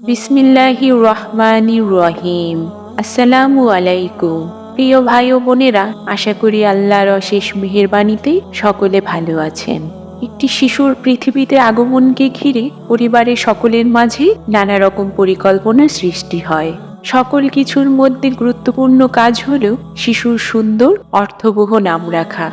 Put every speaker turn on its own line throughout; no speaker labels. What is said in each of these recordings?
বিসমিল্লাহি রহমানি রহিম। আসসালামু আলাইকুম। প্রিয় ভাই ও বোনেরা, আশা করি আল্লাহর অশেষ মেহেরবানিতে সকলে ভালো আছেন। একটি শিশুর পৃথিবীতে আগমনকে ঘিরে পরিবারের সকলের মাঝে নানা রকম পরিকল্পনা সৃষ্টি হয়। সকল কিছুর মধ্যে গুরুত্বপূর্ণ কাজ হল শিশুর সুন্দর অর্থবহ নাম রাখা।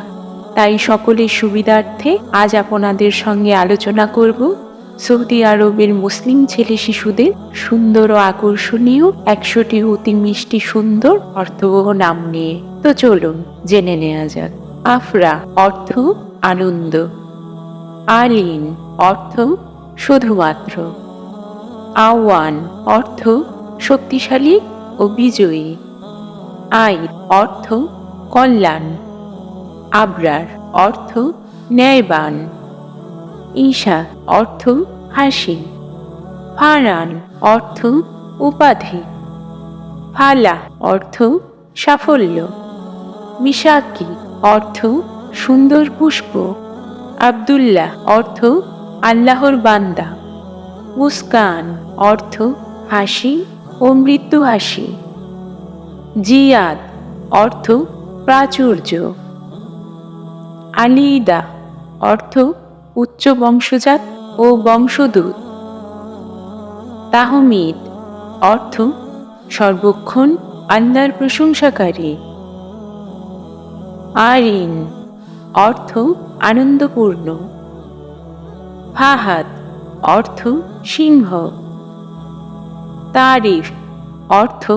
তাই সকলের সুবিধার্থে আজ আপনাদের সঙ্গে আলোচনা করব সৌদি আরবের মুসলিম ছেলে শিশুদের সুন্দর ও আকর্ষণীয় একশোটি অতি মিষ্টি সুন্দর অর্থবহ নাম নিয়ে। তো চলুন, জেনে নেওয়া যাক। আফরা, অর্থ আনন্দ। আলিন অর্থ শুধুমাত্র। আওয়ান, অর্থ শক্তিশালী ও বিজয়ী। আই অর্থ কল্যাণ। আবরার, অর্থ ন্যায়বান। ঈশা অর্থ হাসি। ফারান অর্থ উপাধি। ফালা অর্থ সাফল্য। মিশাকি অর্থ সুন্দর পুষ্প। আবদুল্লাহ অর্থ আল্লাহর বান্দা। মুস্কান অর্থ হাসি ও মৃত্যু হাসি। জিয়াদ অর্থ প্রাচুর্য। আলিদা অর্থ উচ্চ বংশজাত ও বংশদূত। তাহমিদ, অর্থ, সর্বক্ষণ আল্লাহর প্রশংসাকারী। আরিন, অর্থ, আনন্দপূর্ণ। ফাহাদ, অর্থ, সিংহ। তারিফ, অর্থ,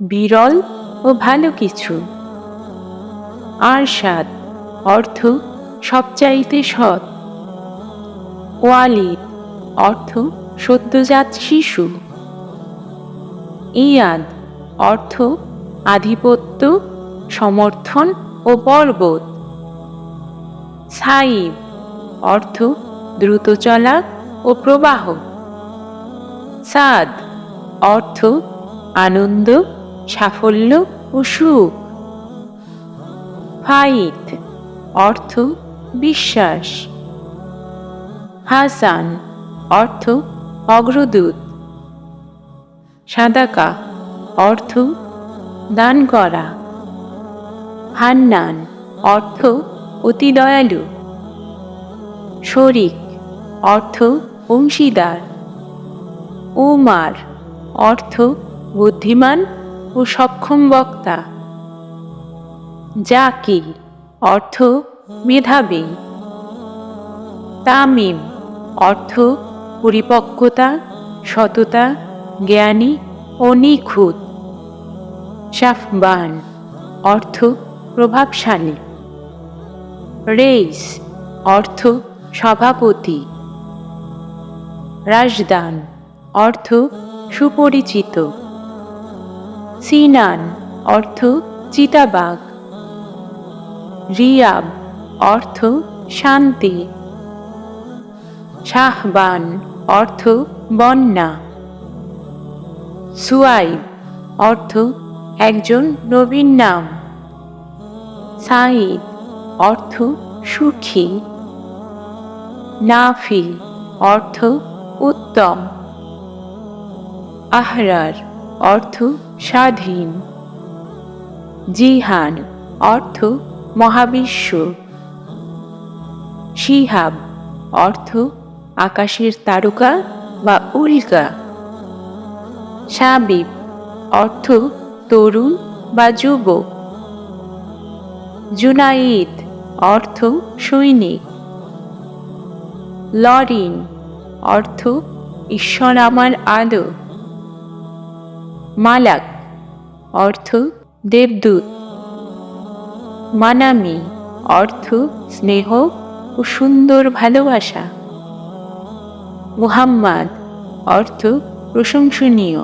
বিরল ও ভালো কিছু। আরশাদ, অর্থ, সবচাইতে সৎ। ওয়ালিদ, অর্থ সদ্যজাত শিশু। ইয়াদ, অর্থ আধিপত্য, সমর্থন ও পর্বত। সাইব, অর্থ দ্রুত চলা ও প্রবাহ। সাদ, অর্থ আনন্দ, সাফল্য ও সুখ। ফাইত অর্থ বিশ্বাস। হাসান, অর্থ অগ্রদূত। সাদাকা, অর্থ দান করা। হান্নান, অর্থ অতি দয়ালু। শরিক, অর্থ অংশীদার। উমার, অর্থ বুদ্ধিমান ও সক্ষম বক্তা। জাকি অর্থ মেধাবী। তামিম অর্থ, পরিপক্কতা, সততা, জ্ঞানী ও নিখুঁত। শাফবান, অর্থ, প্রভাবশালী। রেইস, অর্থ, সভাপতি। রাজদান, অর্থ, সুপরিচিত। সিনান, অর্থ, চিতাবাঘ। রিয়াব, অর্থ, শান্তি। শাহবান অর্থ বন্যা। সুয়াইব অর্থ একজন নবীন নাম। সাইদ অর্থ সুখী। নাফি অর্থ উত্তম। আহরার অর্থ স্বাধীন। জিহান অর্থ মহাবিশ্ব। শিহাব অর্থ আকাশের তারকা বা উল্কা। সাবিব, অর্থ তরুণ বা যুবক। জুনাইদ, অর্থ সৈনিক। লরিন, অর্থ ঈশ্বর আমার আলো। মালাক, অর্থ দেবদূত। মানামি, অর্থ স্নেহ ও সুন্দর ভালোবাসা। মুহাম্মদ, অর্থ প্রশংসনীয়।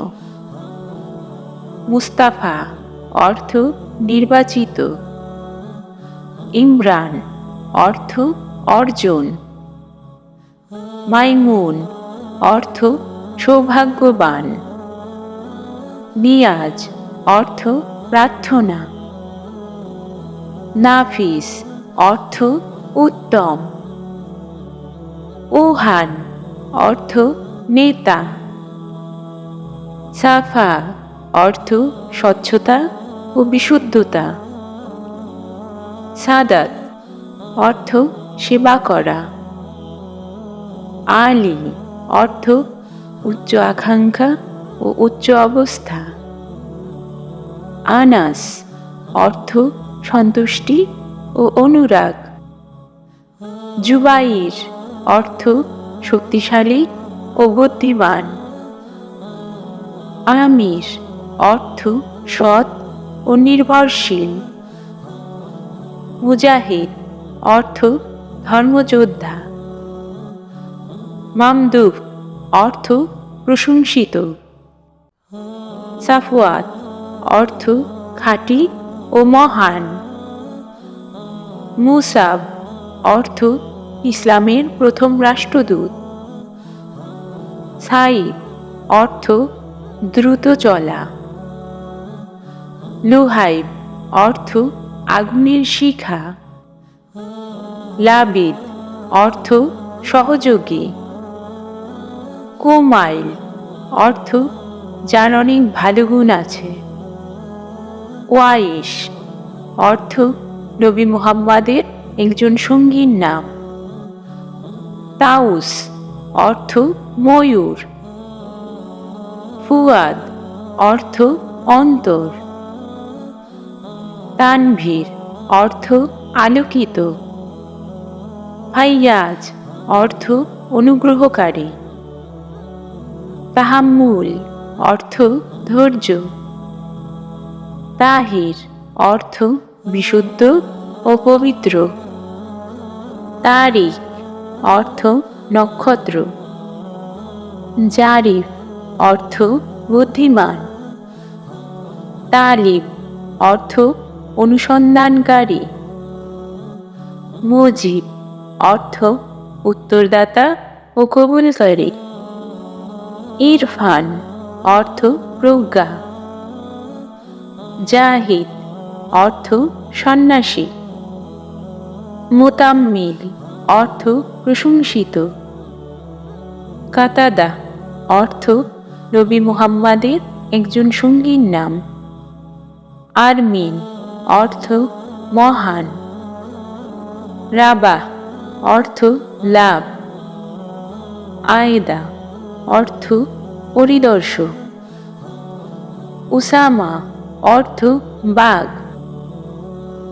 মুস্তাফা, অর্থ নির্বাচিত। ইমরান, অর্থ অর্জন। মাইমুন, অর্থ সৌভাগ্যবান। নিয়াজ, অর্থ প্রার্থনা। নাফিস, অর্থ উত্তম। ওহান অর্থ নেতা। সাফা অর্থ স্বচ্ছতা ও বিশুদ্ধতা। সাদাত অর্থ সেবা করা। আলী অর্থ উচ্চ আকাঙ্ক্ষা ও উচ্চ অবস্থা। আনাস অর্থ সন্তুষ্টি ও অনুরাগ। জুবাইর অর্থ শক্তিশালী ও বুদ্ধিমান। আমির অর্থ সৎ ও নির্ভরশীল। মুজাহিদ অর্থ ধর্মযোদ্ধা। মামদুব অর্থ প্রশংসিত। সাফওয়াত অর্থ খাঁটি ও মহান। মুসাব অর্থ ইসলামের প্রথম রাষ্ট্রদূত। সাইদ অর্থ দ্রুত চলা। লুহাইব অর্থ আগুনের শিখা। লাবিদ অর্থ সহযোগী। কোমাইল অর্থ যার অনেক ভালো গুণ আছে। ওয়াইশ অর্থ নবী মুহাম্মাদের একজন সঙ্গীর নাম। তাউস, অর্থ ময়ূর। ফুয়াদ, অর্থ অন্তর। তানভীর, অর্থ আলোকিত। ফাইয়াজ, অর্থ অনুগ্রহকারী। তাহাম্মুল, অর্থ ধৈর্য। তাহির, অর্থ বিশুদ্ধ ও পবিত্র। তারিখ অর্থ নক্ষত্র। জারিফ অর্থ বুদ্ধিমান। তালিব অর্থ অনুসন্ধানকারী। মুজিব অর্থ উত্তরদাতা ও কবুলকারী ইরফান অর্থ প্রজ্ঞা। জাহিদ অর্থ সন্ন্যাসী। মোতাম্মিল অর্থ প্রশংসিত। কাতাদা, অর্থ নবী মুহাম্মাদের একজন সঙ্গীর নাম। আরমিন, অর্থ মহান। রাবা, অর্থ লাভ। আয়দা, অর্থ পরিদর্শক। উসামা, অর্থ বাঘ।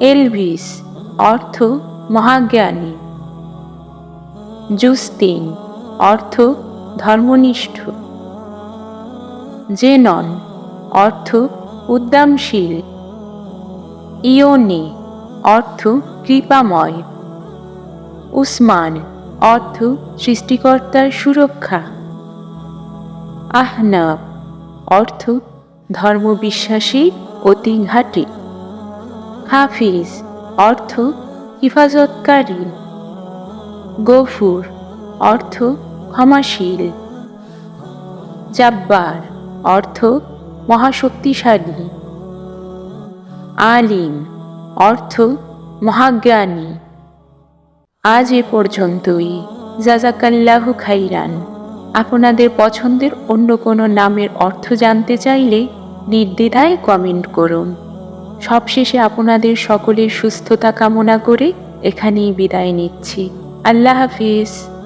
এলভিস, অর্থ মহাজ্ঞানী। জুস্তিন অর্থ ধর্মনিষ্ঠ। জেনন, অর্থ উদ্যমশীল। ইয়োনি অর্থ কৃপাময়। উসমান, অর্থ সৃষ্টিকর্তার সুরক্ষা। আহনাব, অর্থ ধর্মবিশ্বাসী অতি ঘাটি হাফিজ, অর্থ হিফাজতকারী। গফুর, অর্থ ক্ষমাশীল। জাব্বার, অর্থ মহাশক্তিশালী। আলিম, অর্থ মহাজ্ঞানী। আজ এ পর্যন্তই। জাজাকাল্লাহু খাইরান। আপনাদের পছন্দের অন্য কোনো নামের অর্থ জানতে চাইলে নির্দ্বিধায় কমেন্ট করুন। সবশেষে আপনাদের সকলের সুস্থতা কামনা করে এখানেই বিদায় নিচ্ছি। আল্লাহ হাফিজ